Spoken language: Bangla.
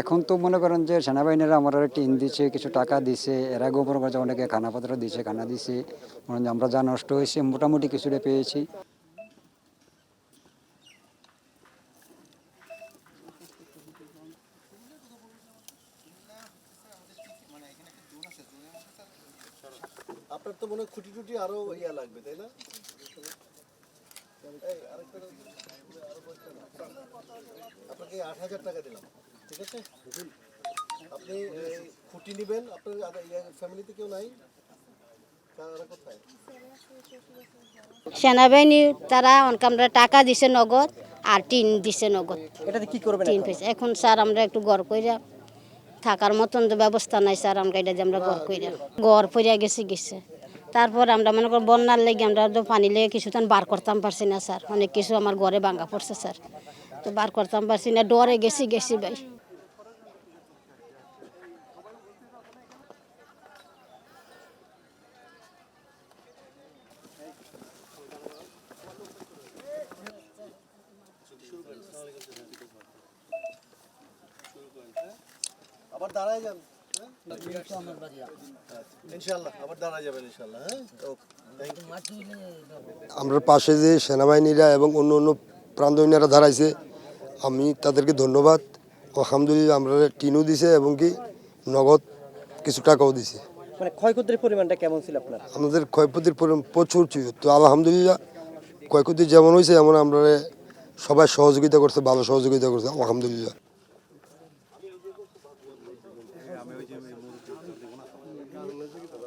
এখন তো মনে করেন যে সেনাবাহিনীরা আমরা টিন দিচ্ছে কিছু টাকা দিছে, এরা আগেও মনে অনেকে খানাপত্র দিছে, খানা দিছে। আমরা যা নষ্ট হয়েছে, মোটামুটি কিছুটা পেয়েছি। আপনার তো মনে হয় খুঁটি টুটি আরও ইয়া লাগবে তাই না। আপনাকে আট হাজার টাকা দিলাম ঠিক আছে? আপনি খুঁটি নেবেন আপনার ফ্যামিলিতে কেউ নাই? তারা সেনাবাহিনী তারা অনেক আমরা টাকা দিছে নগদ আর টিন দিছে নগদ। এটাতে কি করবেন টিন এখন? পেয়েছে। এখন স্যার আমরা একটু ঘর কইরা থাকার মতন তো ব্যবস্থা নাই স্যার আমরা এটা যে আমরা ঘর কইরা ঘর পইরা গেছে গেছে। তারপর আমরা মনে করি বন্যার লেগে আমরা তো পানি লেগে কিছুক্ষণ বার করতাম পারছি না, স্যার। অনেক কিছু আমার ঘরে ভাঙা পড়ছে, স্যার। তো বার করতাম পারছি না, ডরে গেছি গেছি ভাই। আবার দাঁড়ায় যান। হ্যাঁ? আমরা পাশে যে সেনাবাহিনীরা এবং অন্য অন্য প্রান্তনীরা দাঁড়াইছে আমি তাদেরকে ধন্যবাদ। আলহামদুলিল্লাহ আমরা টিনও দিছে এবং কি নগদ কিছু টাকাও দিছে। মানে ক্ষয়ক্ষতির পরিমাণটা কেমন ছিল আপনার? আমাদের ক্ষয়ক্ষতির পরিমাণ প্রচুর ছিল। তো আলহামদুলিল্লাহ ক্ষয়ক্ষতি যেমন হয়েছে এমন আমরা সবাই সহযোগিতা করছে ভালো সহযোগিতা করছে আলহামদুলিল্লাহ। 以前没有这个。